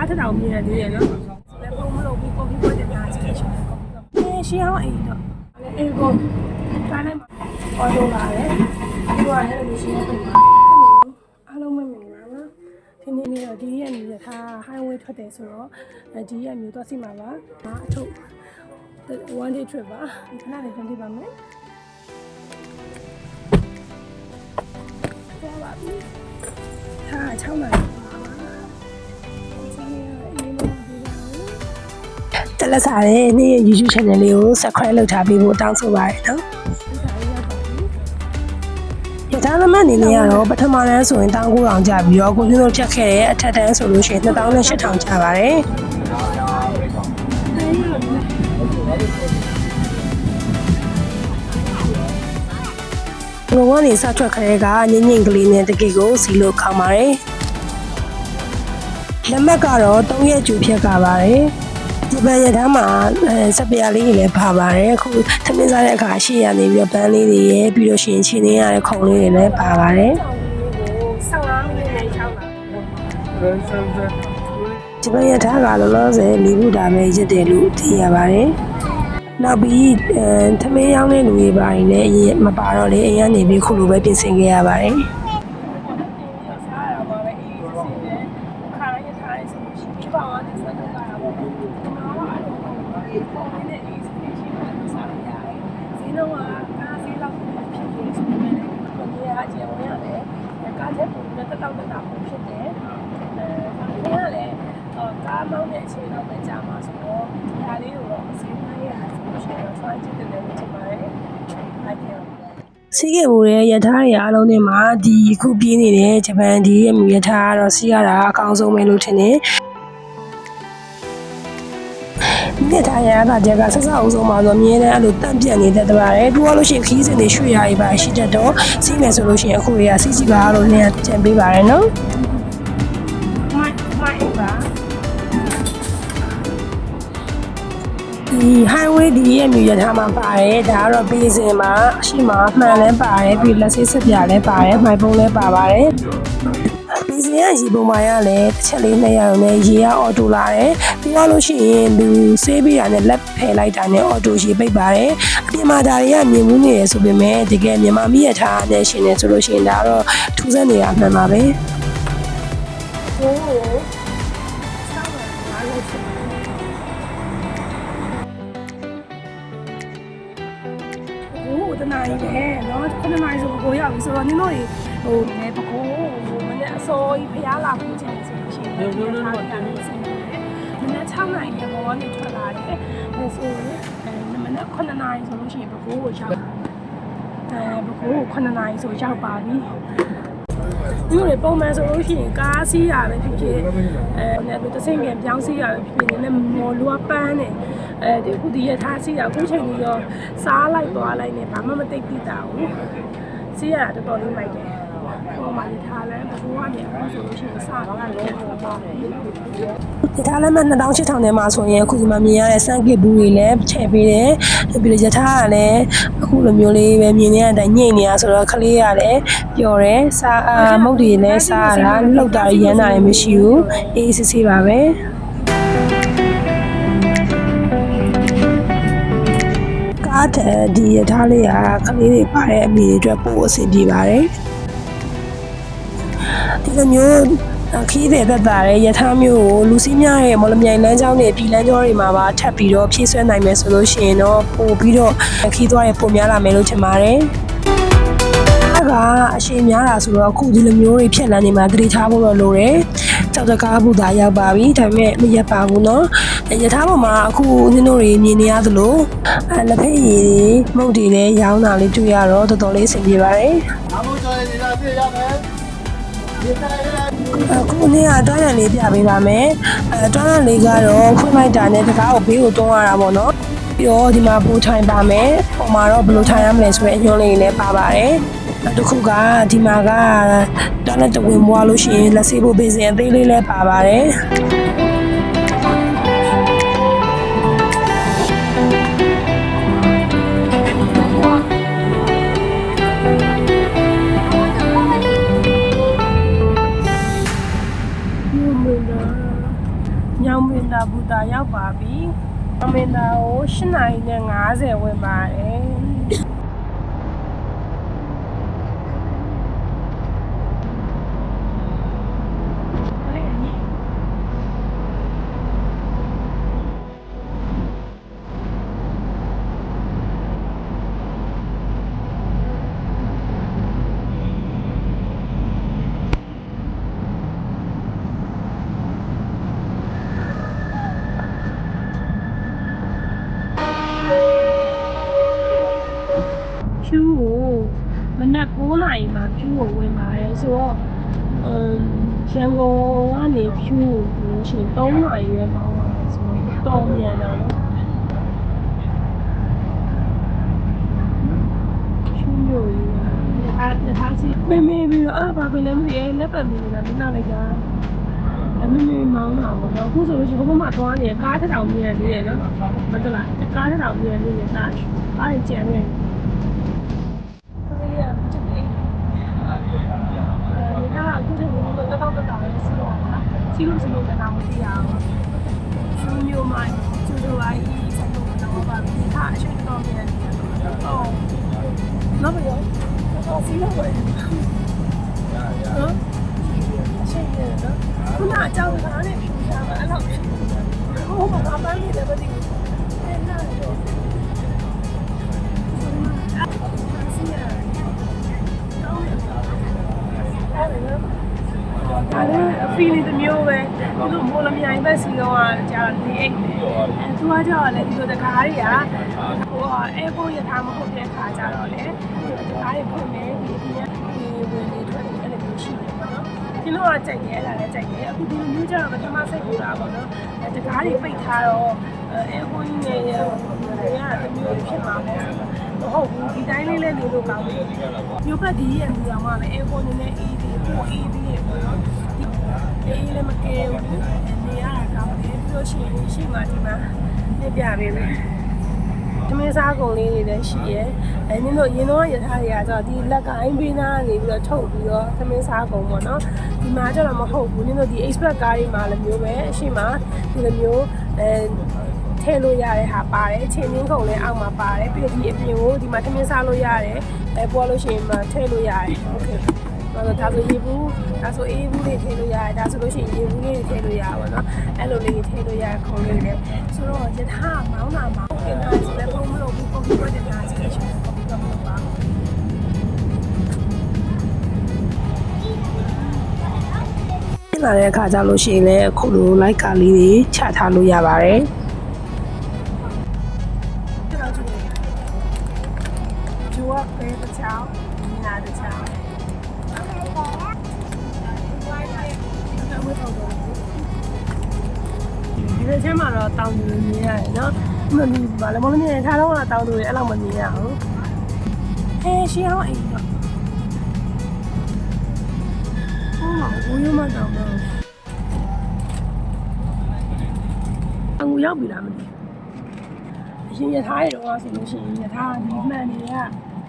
ကားထထောင်မြင်ရသေးတယ်နော်လည်းပုံမလို့ပြီးကော်ဖီပေါ်တဲ့နားချင်ရှင်ကော်ဖီတော့အဲရှင်းအောင်အိမ်တော့အေးကောကားနဲ့အော်တိုလာတယ်ဒီကလည်းလူရှိနေတယ်အားလုံးမမြင်ပါနော်ဒီနေ့နေ့တော့ဒီရက်မျိုးရထား highway ထွက်တယ်ဆိုတော့ဒီရက်မျိုးသွားစီမှာပါအထုပ် one day trip ပါဒီခဏလေးပြန်ပြပါမယ်သွားပါပြီဟာ6နာ လက်စားတဲ့နေ့ရဲ့ YouTube channel လေးကို subscribe လုပ်ထားပေးဖို့တောင်းဆိုပါရနော်ရထားသမားအနေနဲ့ကတော့ပထမတန်းဆိုရင်1900ကျပြီးတော့ကိုပြင်းတို့ဖြတ်ခဲ့တဲ့အထက်တန်းဆိုလို့ရှိရင်2800ကျပါတယ်ငုံကနေစထွက်ခရဲကညင်ညင်ကလေးနဲ့တကယ်ကိုစီလို့ခေါင်းပါတယ်လက်မှတ်ကတော့3ရက်ကျူဖြတ်ကပါတယ် ဒီပန်းရထားမှာအဲစပယ်လေးတွေလည်းပါပါတယ်အခုသမင်းစားတဲ့အခါရှေ့ရနေပြီးတော့ပန်းလေးတွေရဲ့ပြီးတော့ရှင်ချင်းနေရတဲ့ခုံလေးတွေလည်းပါပါတယ်15မိနစ်နဲ့ရောက်လာဒီပန်းရထားကလောလောဆယ်လေးခုဒါပဲရစ်တယ်လို့သိရပါတယ်နောက်ပြီးအဲသမင်းရောင်းတဲ့လူတွေပါရင်လည်းအရင်မပါတော့လေအိမ်ကနေပြီးခုလိုပဲပြင်ဆင်ခဲ့ရပါတယ် တက်တောက်တက်တာပုံဖြစ်တယ်။အဲဒါလည်းကားမောင်းတဲ့အချိန်တော့ပဲကြာမှာဆိုတော့ဒီဟာလေးကိုတော့အစီအမံရတာဆိုလို့ရှိရင်တော့ try ကြည့်တယ်လို့ထင်ပါတယ်။ I can စီးခဲ့မှုရဲ့ယထာတွေအားလုံးထဲမှာဒီခုပြေးနေတဲ့ဂျပန်ဒီရဲ့မြူယထာကတော့စီးရတာအကောင်းဆုံးပဲလို့ထင်တယ်။ ရတာကြကဆက်စအုပ်ဆုံးမှာဆိုအမြဲတမ်းအဲ့လိုတန့်ပြတ်နေတတ်ပါတယ်။ပြီးတော့လို့ရှိရင်ခီးစင်တွေရွှေ့ရည်ပါရှိတတ်တော့စီးမယ်ဆိုလို့ရှိရင်အခုတွေကစီးစီပါလို့လည်းကြံပေးပါရနော်။မိုက်မိုက်ပါဒီ highway ဒီရဲ့မြူရထားမှာပါတယ်ဒါကတော့ဘေးစင်မှာအရှိမမှန်လဲပါတယ်ပြီးလက်ဆေးဆက်ပြလဲပါတယ်မိုက်ပုံးလဲပါပါတယ် ဘေးစင်ကရေပုံမှာရလဲတစ်ချက်လေးနှစ်ရအောင်နဲ့ရေကအော်တိုလာတယ်ပြီးတော့လို့ရှိရင်လူဆေးပေးတာနဲ့လက်ဖယ်လိုက်တာနဲ့အော်တိုရေပိတ်ပါတယ်အပြင်မှာဒါတွေကမြင်မှုနေရဆိုပေမဲ့တကယ်မြန်မာမိရထားနဲ့ရှင်နေဆိုလို့ရှိရင်ဒါကတော့ထူးဆန်းနေတာမှန်ပါပဲဟိုးဆောင်းလာလို့ရှိရင် ဟိုတနာရီပဲเนาะခုနနာရီဆိုကိုရောက်ပြီဆိုတော့နင်တို့ဟိုနည်းပကိုဟိုမနေ့ အစောကြီးဖျားလာဖို့ချင်ဆိုလို့ရှိရင်ထားပြန်နေစင်တယ်မနေ့6နာရီကဘောကနေထွက်လာတယ်ဟိုဆိုအဲမနေ့ခုနနာရီဆိုလို့ရှိရင်ပကိုကိုရောက်အဲပကိုကိုခုနနာရီဆိုရောက်ပါပြီမြို့တွေပုံမှန်ဆိုလို့ရှိရင်ကားစီးရပဲဖြစ်ဖြစ်အဲနဲ့တဆင့်ကပြောင်းစီးရပဲဖြစ်ဖြစ်နည်းနည်းမော်လူကပန်းတယ်အဲဒီအခုဒီရထားစီးတာအခုချိန်ကြီးရောစားလိုက်သွားလိုက်နေဘာမှမသိသိတာဘူးစီးရတာတော်တော်လေးမိုက်တယ် ဟိုမှာရထားလဲဘိုးကနေအခုဆိုလို့ရှိရင်စားတော့လည်းပေါ့ပေါ့ရထားလည်းမ2800နဲ့မှာဆိုရင်အခုဒီမှာမြင်ရတဲ့စံကစ်ဘူးတွေလည်းချဲ့ပေးတယ်ပြီးတော့ရထားကလည်းအခုလိုမျိုးလေးပဲမြင်နေရတဲ့အတိုင်းညိတ်နေရဆိုတော့ခလေးကလည်းပျော်တယ်စားအာမုတ်တွေလည်းစားရတာလှုပ်တာရမ်းတာလည်းမရှိဘူးအေးစစ်စစ်ပါပဲကားတဲ့ဒီရထားလေးကခလေးတွေပါတဲ့အမိတွေအတွက်ပို့အဆင်ပြေပါတယ် ဒီလိုမျိုးခီးတဲ့သက်တာတဲ့ရထားမျိုးကိုလူစီးများရဲ့မော်လမြိုင်လမ်းကြောင်းတွေပြည်လမ်းကျောတွေမှာပါထပ်ပြီးတော့ဖြည့်ဆွဲနိုင်မယ်ဆိုလို့ရှိရင်တော့ပို့ပြီးတော့ခီးသွားရပုံများလာမယ်လို့ထင်ပါတယ်ကအရှိန်များတာဆိုတော့အခုဒီလိုမျိုးတွေဖြက်လန်းနေမှာတတိထားဖို့တော့လိုတယ်။ကြောက်တကားဘူးသားရောက်ပါပြီ။ဒါပေမဲ့မရက်ပါဘူးနော်။ရထားပေါ်မှာအခုနင်းတို့တွေမြင်နေရသလိုအဲလက်ဖက်ရည်တွေမုတ်တွေလည်းရောင်းတာလေးတွေ့ရတော့တော်တော်လေးအဆင်ပြေပါတယ်။အားလုံးကြော်ရည်လာပြရမယ်ဒီတိုင်းလေး အခုနေ့ကတွန်းရံလေးပြပေးပါမယ်အဲတွန်းရံလေးကတော့ဖွင့်လိုက်တာနဲ့တကားကိုဘေးကိုတွန်းရတာပေါ့နော်ပြီးတော့ဒီမှာပိုးထိုင်ပါမယ်ပုံမှာတော့ဘယ်လိုထိုင်ရမလဲဆိုတဲ့အညွှန်းလေးလည်းပါပါတယ်နောက်တစ်ခုကဒီမှာကတွန်းလက်တဝင်မွားလို့ရှိရင်လက်ဆေးဖို့ပေးစင်အသေးလေးလည်းပါပါတယ် ညောင်မင်းသားဘူတာရောက်ပါပြီ။ညောင်မင်းသားကို8နာရီနဲ့50ဝင်ပါတယ်။ဖြူကိုမ နက်9နာရီမှာဖြူကိုဝင်ပါတယ်ဆိုတော့အမ်ရန်ကုန်ကနေဖြူကိုရှင်3နာရီရွယ်မှာပါဆိုတော့တော်မြန်တော့ဖြူမျိုးကြီးအားအားစီမေမေပြီးတော့အာဘာပဲလဲမသိအဲလက်ပတ်နေနေတာမနာလိုက်တာအမေမေမောင်းတာပေါ့နော်အခုဆိုလို့ရှိရင်ဘုမသွားနေကားတစ်ထောင်မြင်နေတယ်နော်မဟုတ်လားကားတစ်ထောင်မြင်နေတယ်တာအားကြံနေကလေးက အဲဒါအခုတည်းကတော့တောက်တောက်လေးစီတော့စီလို့စီလို့ကနာမသိရဘူး။ဆူမျိုးမိုင်းကျူတူအိုင်းဆက်လို့တော့ပါပြီ။ဒါအရှိတော့ပြန်နေတယ်။အော်။နောက်ပြီးတော့စီလို့ပဲ။ ဒါလည်း feeling တစ်မျိုးပဲသူတို့မိုးလမြိုင်ဘက်စီတော့ကြာနေအိတ်တယ်အဲသူကကြောက်လည်းဒီလိုတကားတွေကဟိုအဲကိုရထားမဟုတ်တဲ့ခါကြတော့လေတကားတွေဖွင့်နေဒီဒီဒီဝင်နေထွက်နေအဲ့လိုမျိုးရှိတယ်ပေါ့နော်ဒီလိုကကြိုက်တယ်အဲ့ဒါလည်းကြိုက်တယ်အခုဒီလိုမျိုးကြတော့ပထမစိတ်ကူတာပေါ့နော်အဲတကားတွေပိတ်ထားတော့အဲကိုကြီးနေရတဲ့မျိုးဖြစ်မှာပေါ့ မဟုတ်ဘူးဒီတိုင်းလေးလည်းနေလို့ကောင်းတယ်မြို့ဘက်ဒီရဲ့လူတော်မှလည်းအဲကိုနေနဲ့အေးဒီပိုအေးဒီရဲ့ပေါ့နော်ဒီအေးလည်းမကဲဘူးနေရတာကောင်းတယ်ပြီးလို့ရှိရင်ရှိမှဒီမှာပြပြပေးမယ်သမင်းစားကုန်လေးတွေလည်းရှိရဲအဲနင်တို့ရင်တော့ရထားတွေကဆိုဒီလက်ကအိုင်းပေးနာနေပြီးတော့ထုတ်ပြီးတော့သမင်းစားကုန်ပေါ့နော်ဒီမှာကျတော့မဟုတ်ဘူးနင်တို့ဒီ express ကားတွေမှာလည်းမျိုးပဲအရှိမဒီလိုမျိုးအဲ ထည့်လို့ရတဲ့ဟာပါတယ်ချင်းချင်းကုန်လည်းအောက်မှာပါတယ်ပြီးတော့ဒီအပြင်ကိုဒီမှာသမင်းစားလို့ရတယ်အဲပေါ်လို့ရှိရင်မှထည့်လို့ရတယ်โอเคတော့ဒါဆိုရေဘူးဒါဆိုအေးဘူးလေးထည့်လို့ရတယ်ဒါဆိုလို့ရှိရင်ရေဘူးလေးထည့်လို့ရပါတော့အဲ့လိုလေးထည့်လို့ရခုံးလေးနဲ့ဆိုတော့ယထာမောင်းတာမောင်းတင်တာဆိုလည်းဘုံမလို့ဘူးပုံပြတဲ့နာစီရှင်ပုံပြမလို့ပါပြန်လာတဲ့အခါကျလို့ရှိရင်လည်းအခုလိုလိုက်ကာလေးတွေချထားလို့ရပါတယ် မမီဘာလဲမလို့မြင်ထားတော့တောင်းသူတွေအဲ့လောက်မမြင်ရအောင်။ဟဲရှင်းအောင်အိမ်တော့။ဟောဘူးရမတောင်းတော့။အငူရောက်ပြီလားမသိဘူး။အရှင်ရထားရတော့ဆိုလို့ရှိရင်ရထားဒီမှန်တွေက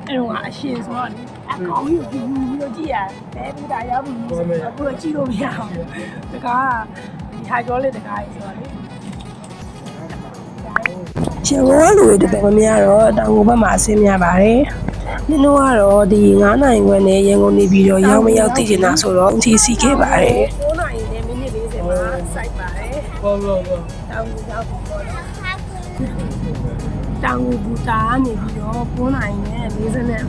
အဲ့တော့အရှင်ဆိုတော့အကောင်းကြီးကိုပြီးပြီးတော့ကြည့်ရတယ်။ဘယ်ဘူးတာရောက်ပြီဆိုတော့အခုကြည့်လို့မရအောင်။တကားဒီဟာကျော်လေးတကားကြီးဆိုတော့ လေ။ရှင်ဘောလူတွေတပည့်မများတော့တောင်ကိုဘက်မှာအဆင်းများပါတယ်။နင်တို့ကတော့ဒီ9နိုင်ခွဲနဲ့ရန်ကုန်နေပြီးတော့ရောက်မရောက်သိချင်တာဆိုတော့အထီးစီခဲ့ပါတယ်။9နိုင်နဲ့မိနစ်40မှာစိုက်ပါတယ်။ဟုတ်ဟုတ်ဟုတ်တောင်ကိုရောက်ပြီပေါ့နော်တောင်ကိုဘူတာကနေပြီးတော့9နိုင်နဲ့40နဲ့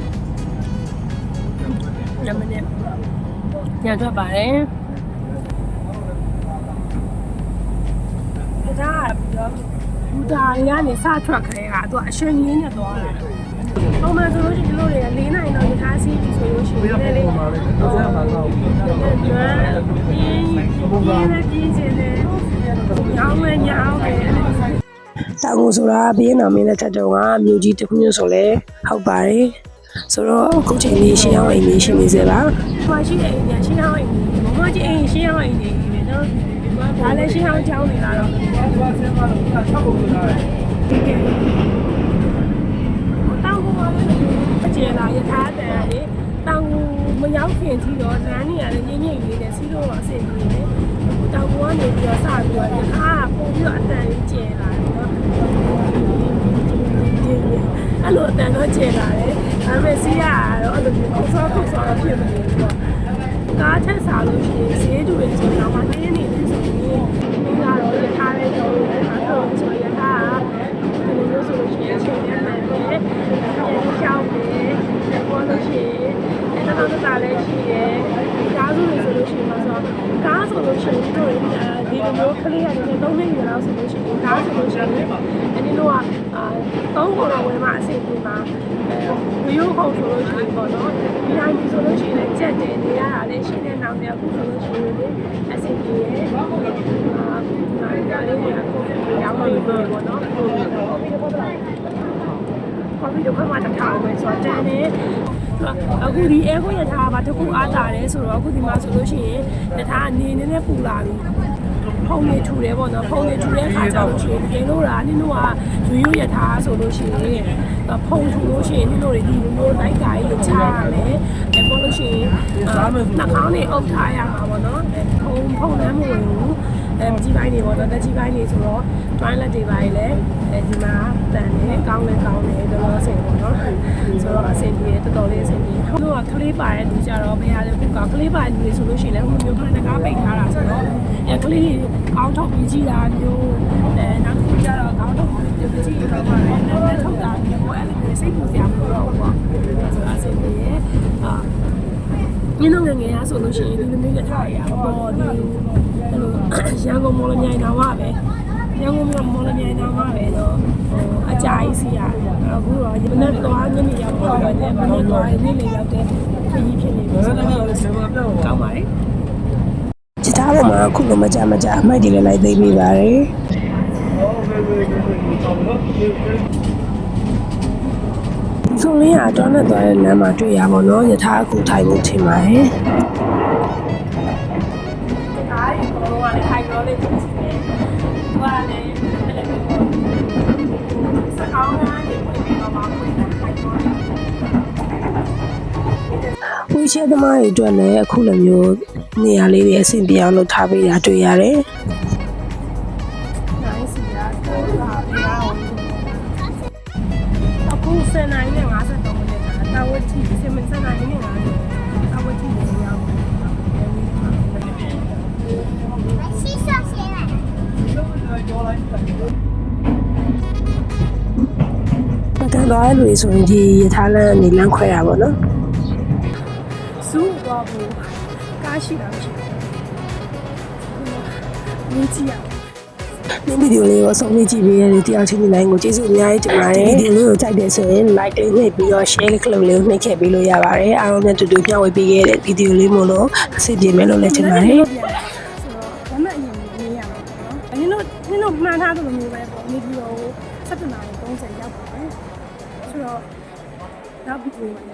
ညမနဲ့ညထွက်ပါတယ်ဒါကပြီးတော့ဘူ တာတွေကနေစထွက်ခဲတာသူကအရှင်ကြီးနဲ့သွားတာပုံမှန်ဆိုလို့ရှိရင်ဒီလိုတွေက၄နိုင်တော့ဒီထားစီးပြီးဆိုလို့ရှိရင်လည်းလေပါလေတော့ဆက်ပါတော့ပြင်းပြင်းပြင်းချင်တယ်ညောင်းဝဲညောင်းတယ်တောင်ကိုဆိုတာဘင်းတော်မင်းတဲ့ထက်တုံးကမြို့ကြီးတစ်ခုမျိုးဆိုလဲဟုတ်ပါတယ်ဆိုတော့အခုချိန်လေးရှင်းအောင်အိမ်လေးရှင်းနေစေပါ။မရှိတဲ့အိမ်ကရှင်းအောင်အိမ်ကြီးမမကြီးအိမ်ရှင်းအောင်အိမ်ကြီးပဲနော်။ ဒါလည်းရှင်းအောင်ကြောင်းနေတာတော့ဒီကဲတောင်ကူမှာမကျေလာရထားတယ်လေတောင်ကူမရောက်ခင်ကြီးတော့လမ်းနေရာလည်းညင်ညင်လေးနဲ့စီးတော့အဆင်ပြေတယ်တောင်ကူကနေပြီးတော့စပြီးတော့ရထားကပုံပြီးတော့အတန်ကြီးကျေလာတယ်နော်အဲ့လိုအတန်တော့ကျေလာတယ်ဒါပေမဲ့စီးရတော့အဲ့လိုမျိုးခုဆောခုဆောတော့ဖြစ်နေတယ်ပေါ့ကားထက်စားလို့ရှိရင်ဈေးတူရင်ဆိုတော့မှတင်းနေ မှန်တယ်ပြန်ကြောက်တယ်ပေါ်လို့ရှိရင်အဲ့တော့တော့လည်းရှိတယ်ကားဆိုလို့ဆိုလို့ရှိရင်မဆိုကားဆိုလို့ရှိရင်တို့ဒီလိုမျိုးကလေးရတယ်သုံးနေရတော့ဆိုလို့ရှိရင်ကားဆိုလို့ရှိရင်အဲ့ဒီလိုကအာသုံးခေါ်တော့ဝင်မှအဆင်ပြေမှာအဲဝီယိုခေါ်ဆိုလို့ရှိရင်ပေါ့နော်ဒီတိုင်းဒီဆိုလို့ရှိရင်လည်းကြက်တယ်နေရတာလည်းရှင်းတဲ့နောက်တဲ့အခုဆိုလို့ရှိရင်လည်းအဆင်ပြေရဲ့အာဒါလေးကကိုရောင်းလို့ပြောပေါ့နော် ကော်ဖီတော့မှတစ်ခါပဲဆိုတော့တန်တယ်အခုဒီအဲကိုရထားပါတခုအားတာတယ်ဆိုတော့အခုဒီမှာဆိုလို့ရှိရင်တထားအနေနဲ့နဲ့ပူလာပြီဖုံးနေထူတယ်ပေါ့နော်ဖုံးနေထူတဲ့ခါကျလို့ရှိရင်ဒီလိုရာနင်တို့ကယူယူရထားဆိုလို့ရှိရင်ဖုံးထူလို့ရှိရင်နင်တို့တွေဒီလိုမျိုးလိုက်ကာကြီးချားရမယ်အဲပေါ့လို့ရှိရင်နှာခေါင်းတွေအုပ်ထားရမှာပေါ့နော်ဖုံးဖုံးလမ်းမဝင်ဘူး အဲကြီးပိုင်းတွေပေါ့နော်တက်ကြီးပိုင်းတွေဆိုတော့ toilet တွေပိုင်းလည်းအဲဒီမှာတန်တယ်ကောင်းလည်းကောင်းတယ်တော်တော်ဆင်ပေါ့နော်ဆိုတော့အဆင်ပြေတော်တော်လေးအဆင်ပြေသူကကလေးပါတဲ့လူကြတော့ဘယ်ရတယ်ခုကကလေးပါတဲ့လူဆိုလို့ရှိရင်လည်းဟိုမျိုးခဏတကားပိတ်ထားတာဆိုတော့အဲကလေးကောင်းထုတ်ပြီးကြည့်တာမျိုးအဲနောက်တစ်ခုကျတော့ကောင်းထုတ်ပြီးကြည့်ရတော့မှလည်းလည်းထုတ်တာမျိုးပေါ့အဲ့လိုစိတ်ပူစရာမလိုတော့ဘူးပေါ့ဆိုတော့အဆင်ပြေရဲ့အာညနေငယ်ငယ်ရဆိုလို့ရှိရင်ဒီလိုမျိုးရထားရပေါ့ဒီအဲ့လို ရန်ကုန်မော်လမြိုင်တော်မှာပဲရန်ကုန်မြို့မော်လမြိုင်တော်မှာပဲတော့ဟိုအကြာကြီးစီရတယ်အခုတော့မနေ့တော့ညနေရောက်တော့တယ်မနေ့တော့နေ့လေရောက်တဲ့ခရီးဖြစ်နေပြီဆိုတော့ကောင်းပါလေချစ်ထားပေါ်မှာခုလိုမကြမကြအမိုက်တွေလည်းလိုက်သိမ်းမိပါတယ်ဒီဆုံးလေးကတော့နဲ့သွားတဲ့လမ်းမှာတွေ့ရပါတော့ယထာအခုထိုင်ဖို့ထင်ပါတယ် လည်းခိုင်ရောလေးဖြစ်နေတယ်ဟိုကလည်းအဲ့လိုမျိုးစကောင်းသားတွေဝင်ပြီးတော့မှဝင်တာခိုင်ရောလေးဝီချဲသမားတွေအတွက်လည်းအခုလိုမျိုးနေရာလေးတွေအဆင်ပြေအောင်လုပ်ထားပေးတာတွေ့ရတယ်နိုင်စီရတော့လာပြရအောင်အခုစနေ သွားတဲ့လူတွေဆိုရင်ဒီယထာလမ်းကနေလမ်းခွဲတာပေါ့နော်စူးတော့ဘူးကားရှိတာမရှိဘူးဘူးကြည့်ရဒီဗီဒီယိုလေးကိုအဆုံးလေးကြည့်ပေးရတဲ့တယောက်ချင်းဒီနိုင်ကိုကျေးဇူးအများကြီးတင်ပါတယ်ဒီဗီဒီယိုလေးကိုကြိုက်တယ်ဆိုရင် like လေးနှိပ်ပြီးတော့ share လေးကလေးလေးကိုနှိပ်ခဲ့ပေးလို့ရပါတယ်အားလုံးနဲ့တူတူမျှဝေပေးခဲ့တဲ့ဗီဒီယိုလေးမို့လို့အဆင်ပြေမယ်လို့လည်းထင်ပါတယ်ဆိုတော့ဘာမှအရင်မနေရမှာပေါ့နော်အရင်တော့နင်တို့မှန်ထားသလိုမျိုးပဲပေါ့နေပြီး Thank you.